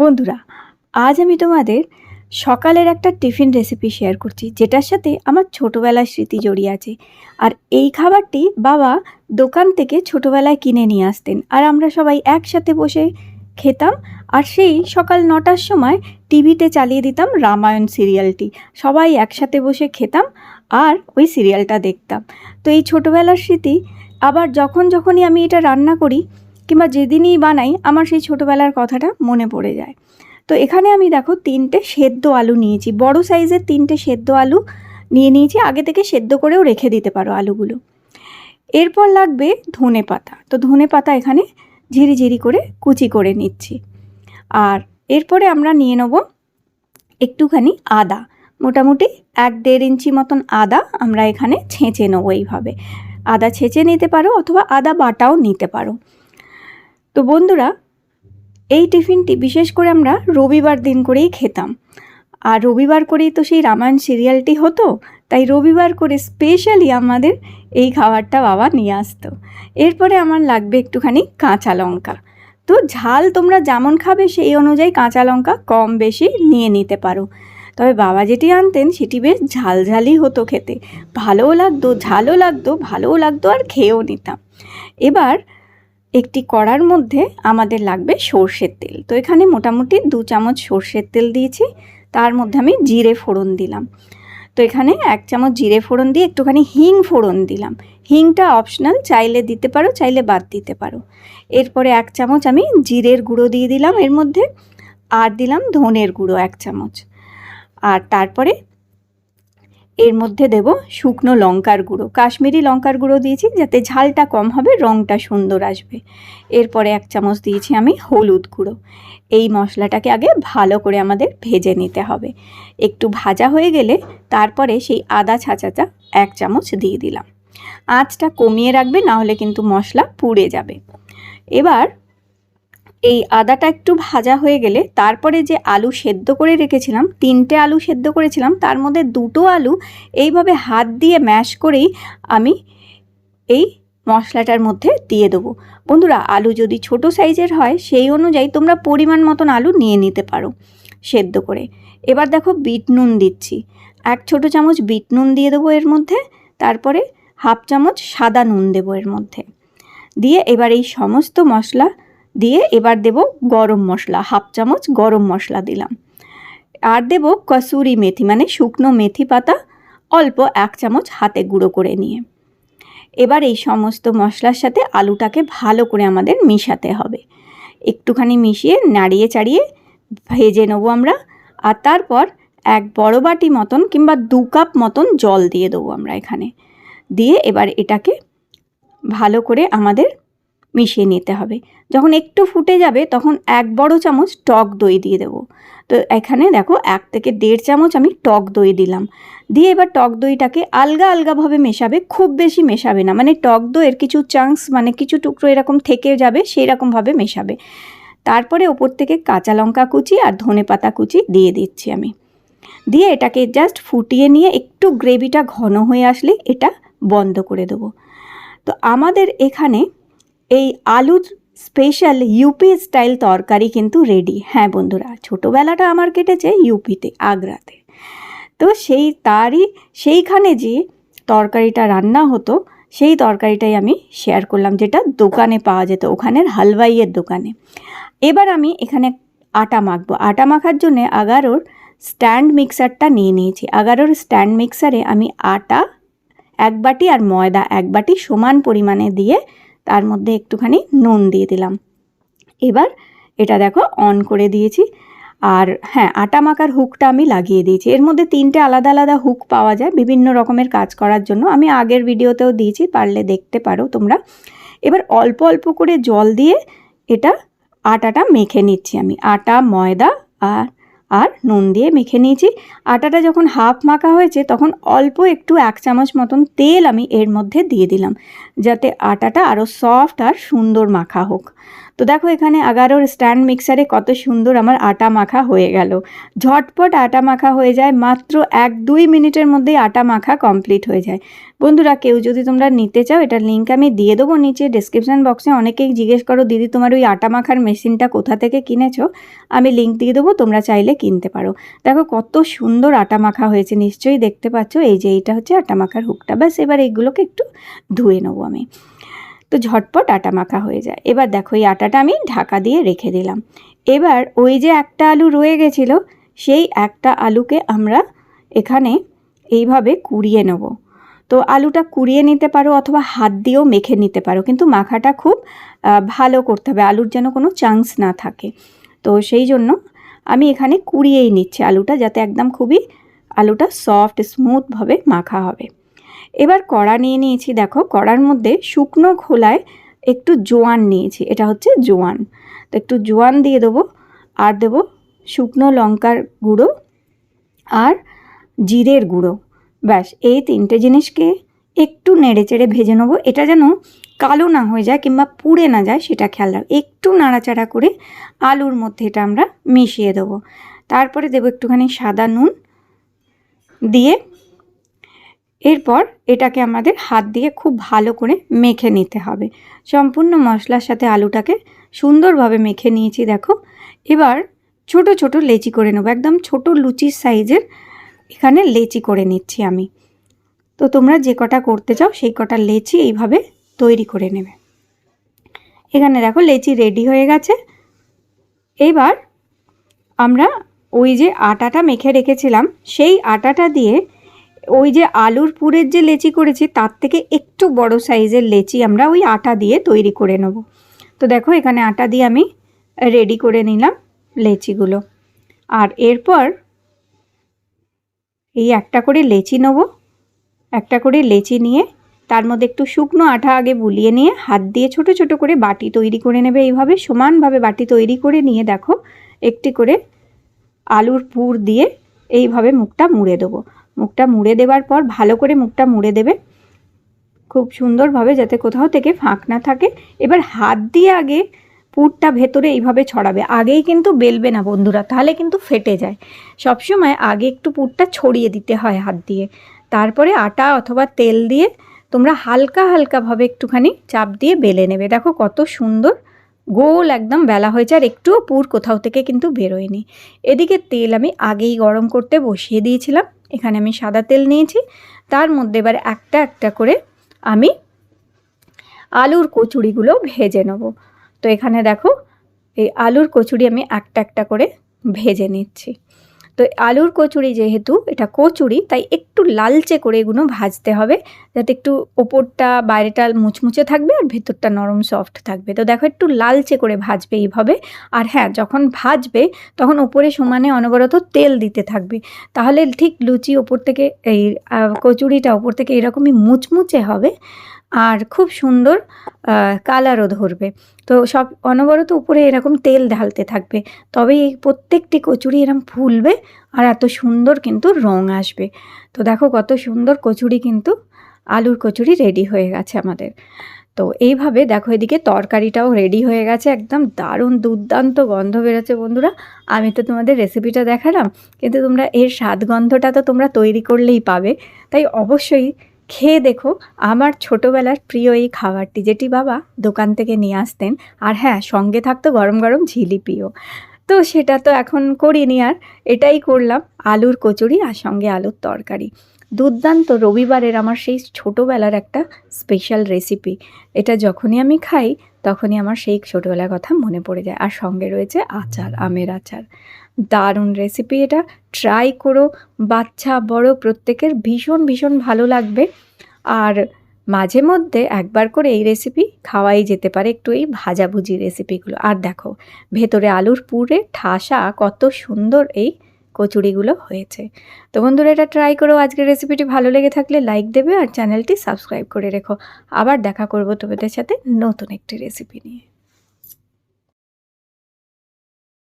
বন্ধুরা, আজ আমি তোমাদের সকালের একটা টিফিন রেসিপি শেয়ার করছি, যেটার সাথে আমার ছোটোবেলার স্মৃতি জড়িয়ে আছে। আর এই খাবারটি বাবা দোকান থেকে ছোটোবেলায় কিনে নিয়ে আসতেন, আর আমরা সবাই একসাথে বসে খেতাম, আর সেই সকাল নটার সময় টিভিতে চালিয়ে দিতাম রামায়ণ সিরিয়ালটি। সবাই একসাথে বসে খেতাম আর ওই সিরিয়ালটা দেখতাম। তো এই ছোটোবেলার স্মৃতি আবার যখন যখনই আমি এটা রান্না করি কিংবা যেদিনই বানাই, আমার সেই ছোটোবেলার কথাটা মনে পড়ে যায়। তো এখানে আমি দেখো তিনটে সেদ্ধ আলু নিয়েছি। বড় সাইজের তিনটে সেদ্ধ আলু নিয়ে নিয়েছি। আগে থেকে সেদ্ধ করেও রেখে দিতে পারো আলুগুলো। এরপর লাগবে ধনে পাতা। তো ধনে পাতা এখানে ঝিরি ঝিরি করে কুচি করে নিচ্ছি। আর এরপরে আমরা নিয়ে নেব একটুখানি আদা। মোটামুটি এক দেড় ইঞ্চি মতন আদা আমরা এখানে ছেঁচে নেব এইভাবে। আদা ছেঁচে নিতে পারো অথবা আদা বাটাও নিতে পারো। তো বন্ধুরা, এই টিফিনটি বিশেষ করে আমরা রবিবার দিন করেই খেতাম। আর রবিবার করেই তো সেই রামায়ণ সিরিয়ালটি হতো, তাই রবিবার করে স্পেশালি আমাদের এই খাবারটা বাবা নিয়ে আসতো। এরপরে আমার লাগবে একটুখানি কাঁচা লঙ্কা। তো ঝাল তোমরা যেমন খাবে সেই অনুযায়ী কাঁচা লঙ্কা কম বেশি নিয়ে নিতে পারো। তবে বাবা যেটি আনতেন সেটি বেশ ঝালঝালই হতো খেতে। ভালোও লাগতো, ঝালও লাগতো, ভালোও লাগতো আর খেয়েও নিতাম। এবার একটি কড়ার মধ্যে আমাদের লাগবে সর্ষের তেল। তো এখানে মোটামুটি দু চামচ সর্ষের তেল দিয়েছি, তার মধ্যে আমি জিরে ফোড়ন দিলাম। তো এখানে এক চামচ জিরে ফোড়ন দিয়ে একটুখানি হিং ফোড়ন দিলাম। হিংটা অপশনাল, চাইলে দিতে পারো, চাইলে বাদ দিতে পারো। এরপরে এক চামচ আমি জিরের গুঁড়ো দিয়ে দিলাম এর মধ্যে, আর দিলাম ধনের গুঁড়ো এক চামচ। আর তারপরে এর মধ্যে দেব শুকনো লঙ্কার গুঁড়ো। কাশ্মীরি লঙ্কার গুঁড়ো দিয়েছি যাতে ঝালটা কম হবে রঙটা সুন্দর আসবে। এরপরে এক চামচ দিয়েছি আমি হলুদ গুঁড়ো। এই মশলাটাকে আগে ভালো করে আমাদের ভেজে নিতে হবে। একটু ভাজা হয়ে গেলে তারপরে সেই আদা ছাঁচাটা এক চামচ দিয়ে দিলাম। আঁচটা কমিয়ে রাখবে না হলে কিন্তু মশলা পুড়ে যাবে। এবার এই আদাটা একটু ভাজা হয়ে গেলে তারপরে যে আলু সেদ্ধ করে রেখেছিলাম, তিনটে আলু সেদ্ধ করেছিলাম, তার মধ্যে দুটো আলু এইভাবে হাত দিয়ে ম্যাশ করেই আমি এই মশলাটার মধ্যে দিয়ে দেবো। বন্ধুরা, আলু যদি ছোট সাইজের হয়, সেই অনুযায়ী তোমরা পরিমাণ মতন আলু নিয়ে নিতে পারো সেদ্ধ করে। এবার দেখো বিট নুন দিচ্ছি। এক ছোট চামচ বিট নুন দিয়ে দেবো এর মধ্যে, তারপরে হাফ চামচ সাদা নুন দেবো এর মধ্যে। দিয়ে এবার এই সমস্ত মশলা দিয়ে এবার দেব গরম মশলা, হাফ চামচ গরম মশলা দিলাম। আর দেব কসুরি মেথি মানে শুকনো মেথি পাতা, অল্প এক চামচ হাতে গুঁড়ো করে নিয়ে। এবার এই সমস্ত মশলার সাথে আলুটাকে ভালো করে আমাদের মিশাতে হবে। একটুখানি মিশিয়ে নাড়িয়ে চাড়িয়ে ভেজে নেব আমরা, আর তারপর এক বড় বাটি মতন কিংবা দু কাপ মতন জল দিয়ে দেবো আমরা এখানে। দিয়ে এবার এটাকে ভালো করে আমাদের মিশিয়ে নিতে হবে। যখন একটু ফুটে যাবে, তখন এক বড় চামচ টক দই দিয়ে দেবো। তো এখানে দেখো, এক থেকে দেড় চামচ আমি টক দই দিলাম। দিয়ে এবার টক দইটাকে আলগা আলগাভাবে মেশাবে, খুব বেশি মেশাবে না। মানে টক দইয়ের কিছু চাংস মানে কিছু টুকরো এরকম থেকে যাবে সেই রকমভাবে মেশাবে। তারপরে ওপর থেকে কাঁচা লঙ্কা কুচি আর ধনে পাতা কুচি দিয়ে দিচ্ছি আমি। দিয়ে এটাকে জাস্ট ফুটিয়ে নিয়ে একটু গ্রেভিটা ঘন হয়ে আসলে এটা বন্ধ করে দেবো। তো আমাদের এখানে এই আলুর স্পেশাল ইউপি স্টাইল তরকারি কিন্তু রেডি হ্যাঁ বন্ধুরা, ছোটোবেলাটা আমার কেটেছে ইউপিতে আগ্রাতে। তো সেই তারই, সেইখানে যে তরকারিটা রান্না হতো, সেই তরকারিটাই আমি শেয়ার করলাম, যেটা দোকানে পাওয়া যেত, ওখানের হালওয়াইয়ের দোকানে। এবার আমি এখানে আটা মাখবো। আটা মাখার জন্যে আগারোর স্ট্যান্ড মিক্সারটা নিয়ে নিয়েছি। আগারোর স্ট্যান্ড মিক্সারে আমি আটা এক বাটি আর ময়দা এক বাটি সমান পরিমাণে দিয়ে তার মধ্যে একটুখানি নুন দিয়ে দিলাম। এবার এটা দেখো অন করে দিয়েছি। আর হ্যাঁ আটা মাখার হুকটা আমি লাগিয়ে দিয়েছি। এর মধ্যে তিনটে আলাদা আলাদা হুক পাওয়া যায়, বিভিন্ন রকমের কাজ করার জন্য। আমি আগের ভিডিওতেও দিয়েছি, পারলে দেখতে পারো তোমরা। এবার অল্প অল্প করে জল দিয়ে এটা আটাটা মেখে নিচ্ছি আমি। আটা, ময়দা আর আর নুন দিয়ে মেখে নিয়েছি। আটাটা যখন হাফ মাখা হয়েছে, তখন অল্প একটু এক চামচ মতন তেল আমি এর মধ্যে দিয়ে দিলাম, যাতে আটাটা আরও সফট আর সুন্দর মাখা হোক। তো দেখো এখানে এগারোর স্ট্যান্ড মিক্সারে কত সুন্দর আমার আটা মাখা হয়ে গেল। ঝটপট আটা মাখা হয়ে যায়, মাত্র এক দুই মিনিটের মধ্যেই আটা মাখা কমপ্লিট হয়ে যায়। বন্ধুরা, কেউ যদি তোমরা নিতে চাও, এটার লিঙ্ক আমি দিয়ে দেবো নিচে ডিসক্রিপশান বক্সে অনেকেই জিজ্ঞেস করো, দিদি, তোমার ওই আটা মাখার মেশিনটা কোথা থেকে কিনেছো? আমি লিঙ্ক দিয়ে দেবো, তোমরা চাইলে কিনতে পারো। দেখো কত সুন্দর আটা মাখা হয়েছে, নিশ্চয়ই দেখতে পাচ্ছ। এই যে এইটা হচ্ছে আটা মাখার হুকটা ব্যাস, এবার এইগুলোকে একটু ধুয়ে নেব আমি। তো ঝটপট আটা মাখা হয়ে যায়। এবার দেখো, এই আটাটা আমি ঢাকা দিয়ে রেখে দিলাম। এবার ওই যে একটা আলু রয়ে গেছিল, সেই একটা আলুকে আমরা এখানে এইভাবে কুড়িয়ে নেব। তো আলুটা কুড়িয়ে নিতে পারো অথবা হাত দিয়েও মেখে নিতে পারো, কিন্তু মাখাটা খুব ভালো করতে হবে, আলুর যেন কোনো চান্স না থাকে। তো সেই জন্য আমি এখানে কুড়িয়েই নিচ্ছি আলুটা, যাতে একদম খুবই আলুটা সফট, স্মুথভাবে মাখা হবে। এবার কড়া নিয়ে নিয়েছি, দেখো, কড়ার মধ্যে শুকনো খোলায় একটু জোয়ান নিয়েছি, এটা হচ্ছে জোয়ান। তো একটু জোয়ান দিয়ে দেবো, আর দেবো শুকনো লঙ্কার গুঁড়ো আর জিরের গুঁড়ো। ব্যাস, এই তিনটে জিনিসকে একটু নেড়ে চেড়ে ভেজে নেব, এটা যেন কালো না হয়ে যায় কিংবা পুড়ে না যায়, সেটা খেয়াল রাখো। একটু নাড়াচাড়া করে আলুর মধ্যে এটা আমরা মিশিয়ে দেবো। তারপরে দেবো একটুখানি সাদা নুন দিয়ে এরপর এটাকে আমাদের হাত দিয়ে খুব ভালো করে মেখে নিতে হবে। সম্পূর্ণ মশলার সাথে আলুটাকে সুন্দরভাবে মেখে নিয়েছি, দেখো। এবার ছোট ছোট লেচি করে নেব, একদম ছোট লুচির সাইজের এখানে লেচি করে নিচ্ছি আমি। তো তোমরা যে কটা করতে চাও সেই কটা লেচি এইভাবে তৈরি করে নেবে। এখানে দেখো লেচি রেডি হয়ে গেছে। এবার আমরা ওই যে আটাটা মেখে রেখেছিলাম, সেই আটাটা দিয়ে ওই যে আলুর পুরের যে লেচি করেছি, তার থেকে একটু বড় সাইজের লেচি আমরা ওই আটা দিয়ে তৈরি করে নেব। তো দেখো, এখানে আটা দিয়ে আমি রেডি করে নিলাম লেচিগুলো। আর এরপর এই একটা করে লেচি নেব। একটা করে লেচি নিয়ে, তার মধ্যে একটু শুকনো আঠা আগে বুলিয়ে নিয়ে, হাত দিয়ে ছোট ছোট করে বাটি তৈরি করে নেবে এইভাবে, সমানভাবে বাটি তৈরি করে নিয়ে দেখো, একটি করে আলুর পুর দিয়ে এইভাবে মুখটা মুড়ে দেবো। মুখটা মুড়ে দেওয়ার পর ভালো করে মুখটা মুড়ে দেবে। খুব সুন্দরভাবে যাতে কোথাও থেকে ফাঁক না থাকে। এবার হাত দিয়ে আগে পুরটা ভেতরে এইভাবে ছড়াবে। আগেই কিন্তু বেলবে না বন্ধুরা, তাহলে কিন্তু ফেটে যায়। সবসময় আগে একটু পুরটা ছড়িয়ে দিতে হয় হাত দিয়ে। তারপরে আটা অথবা তেল দিয়ে তোমরা হালকা হালকাভাবে একটুখানি চাপ দিয়ে বেলে নেবে। দেখো কত সুন্দর গোল একদম বেলা হয়েছে আর একটুও পুর কোথাও থেকে কিন্তু বেরোয়নি। এদিকে তেল আমি আগেই গরম করতে বসিয়ে দিয়েছিলাম। এখানে আমি সাদা তেল নিয়েছি। তার মধ্যে এবার একটা একটা করে আমি আলুর কচুরিগুলো ভেজে নেব। তো এখানে দেখো, এই আলুর কচুরি আমি একটা একটা করে ভেজে নিচ্ছি। তো আলুর কচুরি যেহেতু, এটা কচুরি, তাই একটু লালচে করে এগুলো ভাজতে হবে। যাতে একটু ওপরটা, বাইরেটা মুচমুচে থাকবে আর ভেতরটা নরম সফট থাকবে। তো দেখো একটু লালচে করে ভাজবে এইভাবে। আর হ্যাঁ যখন ভাজবে, তখন ওপরে সমানে অনবরত তেল দিতে থাকবে। তাহলে ঠিক লুচি ওপর থেকে এই কচুরিটা ওপর থেকে এরকমই মুচমুচে হবে। আর খুব সুন্দর কালারও ধরবে। তো সব অনবরত উপরে এরকম তেল ঢালতে থাকবে। তবে এই প্রত্যেকটি কচুরি এরকম ফুলবে আর এত সুন্দর কিন্তু রং আসবে। তো দেখো কত সুন্দর কচুরি কিন্তু, আলুর কচুরি রেডি হয়ে গেছে আমাদের। তো এইভাবে দেখো এদিকে তরকারিটাও রেডি হয়ে গেছে, একদম দারুণ দুর্দান্ত গন্ধ বেরোচ্ছে বন্ধুরা। আমি তো তোমাদের রেসিপিটা দেখালাম, কিন্তু তোমরা এর স্বাদ গন্ধটা তো তোমরা তৈরি করলেই পাবে। তাই অবশ্যই খেয়ে দেখো আমার ছোটোবেলার প্রিয় এই খাবারটি যেটি বাবা দোকান থেকে নিয়ে আসতেন। আর হ্যাঁ সঙ্গে থাকতো গরম গরম ঝিলিপিও তো সেটা তো এখন করিনি আর এটাই করলাম, আলুর কচুরি আর সঙ্গে আলুর তরকারি। দুর্দান্ত রবিবারের আমার সেই ছোটোবেলার একটা স্পেশাল রেসিপি এটা যখনই আমি খাই, তখনই আমার সেই ছোটোবেলার কথা মনে পড়ে যায়। আর সঙ্গে রয়েছে আচার, আমের আচার। দারুণ রেসিপি এটা। ট্রাই করো। বাচ্চা, বড়, প্রত্যেকের ভীষণ ভীষণ ভালো লাগবে। আর মাঝে মধ্যে একবার করে এই রেসিপি খাওয়াই যেতে পারে একটু এই ভাজাভুজি রেসিপিগুলো আর দেখো, ভেতরে আলুর পুরে ঠাসা কত সুন্দর এই কচুরিগুলো হয়েছে। তো বন্ধুরা, এটা ট্রাই করো আজকের রেসিপিটি ভালো লেগে থাকলে লাইক দেবে আর চ্যানেলটি সাবস্ক্রাইব করে রেখো। আবার দেখা করব তোমাদের সাথে নতুন একটি রেসিপি নিয়ে।